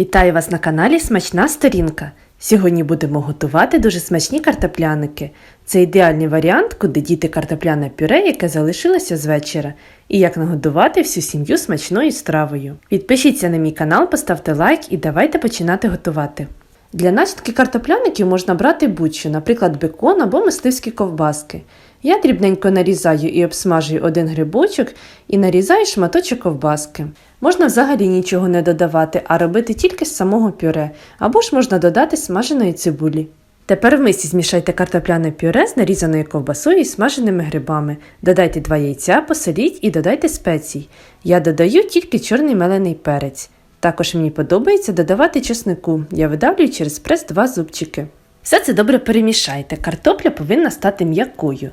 Вітаю вас на каналі Смачна Сторінка. Сьогодні будемо готувати дуже смачні картопляники. Це ідеальний варіант, куди діти картопляне пюре, яке залишилося з вечора, і як нагодувати всю сім'ю смачною стравою. Підпишіться на мій канал, поставте лайк і давайте починати готувати. Для начинки картопляників можна брати будь-що, наприклад, бекон або мисливські ковбаски. Я дрібненько нарізаю і обсмажую один грибочок і нарізаю шматочок ковбаски. Можна взагалі нічого не додавати, а робити тільки з самого пюре, або ж можна додати смаженої цибулі. Тепер в мисі змішайте картопляне пюре з нарізаною ковбасою і смаженими грибами. Додайте два яйця, посоліть і додайте спецій. Я додаю тільки чорний мелений перець. Також мені подобається додавати чеснику. Я видавлюю через прес два зубчики. Все це добре перемішайте. Картопля повинна стати м'якою.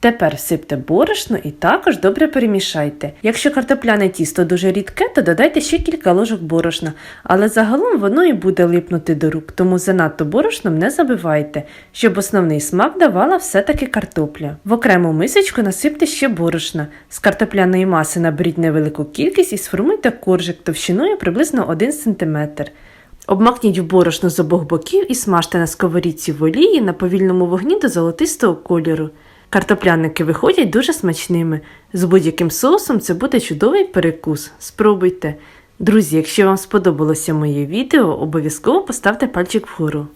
Тепер всипте борошно і також добре перемішайте. Якщо картопляне тісто дуже рідке, то додайте ще кілька ложок борошна, але загалом воно і буде липнути до рук, тому занадто борошном не забивайте, щоб основний смак давала все-таки картопля. В окрему мисочку насипте ще борошна. З картопляної маси наберіть невелику кількість і сформуйте коржик товщиною приблизно 1 см. Обмакніть в борошно з обох боків і смажте на сковорідці в олії на повільному вогні до золотистого кольору. Картопляники виходять дуже смачними. З будь-яким соусом це буде чудовий перекус. Спробуйте. Друзі, якщо вам сподобалося моє відео, обов'язково поставте пальчик вгору.